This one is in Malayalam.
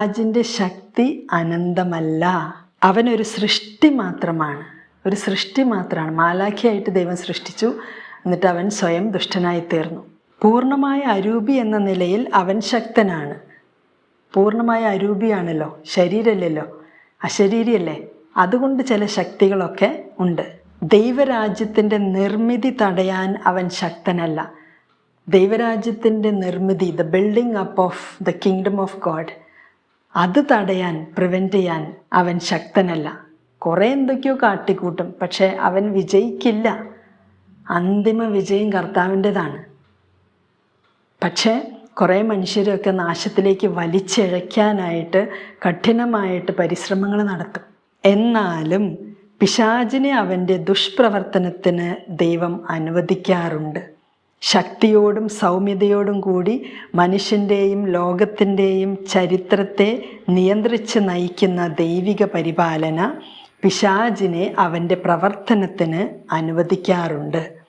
പിശാചിന്റെ ശക്തി അനന്തമല്ല. അവനൊരു സൃഷ്ടി മാത്രമാണ്. ഒരു സൃഷ്ടി മാത്രമാണ്. മാലാഖിയായിട്ട് ദൈവം സൃഷ്ടിച്ചു. എന്നിട്ട് അവൻ സ്വയം ദുഷ്ടനായി തീർന്നു. പൂർണമായ അരൂപി എന്ന നിലയിൽ അവൻ ശക്തനാണ്. പൂർണമായ അരൂപിയാണല്ലോ. ശരീരമല്ലല്ലോ അശരീരിയല്ലേ? അതുകൊണ്ട് ചില ശക്തികളൊക്കെ ഉണ്ട്. ദൈവരാജ്യത്തിന്റെ നിർമ്മിതി തടയാൻ അവൻ ശക്തനല്ല. ദൈവരാജ്യത്തിന്റെ നിർമ്മിതി the building up of the kingdom of God അത് തടയാൻ പ്രിവെന്റ് ചെയ്യാൻ അവൻ ശക്തനല്ല. കുറേ എന്തൊക്കെയോ കാട്ടിക്കൂട്ടും പക്ഷേ അവൻ വിജയിക്കില്ല. അന്തിമ വിജയം കർത്താവിന്റെതാണ്. പക്ഷേ കുറേ മനുഷ്യരൊക്കെ നാശത്തിലേക്ക് വലിച്ചിഴയ്ക്കാനായിട്ട് കഠിനമായിട്ട് പരിശ്രമങ്ങൾ നടത്തും. എന്നാലും പിശാചിനെ അവന്റെ ദുഷ്പ്രവർത്തനത്തിന് ദൈവം അനുവദിക്കാറുണ്ട്. ശക്തിയോടും സൗമ്യതയോടും കൂടി മനുഷ്യന്റെയും ലോകത്തിന്റെയും ചരിത്രത്തെ നിയന്ത്രിച്ച് നയിക്കുന്ന ദൈവിക പരിപാലന പിശാജിനെ അവന്റെ പ്രവർത്തനത്തിന് അനുവദിക്കാറുണ്ട്.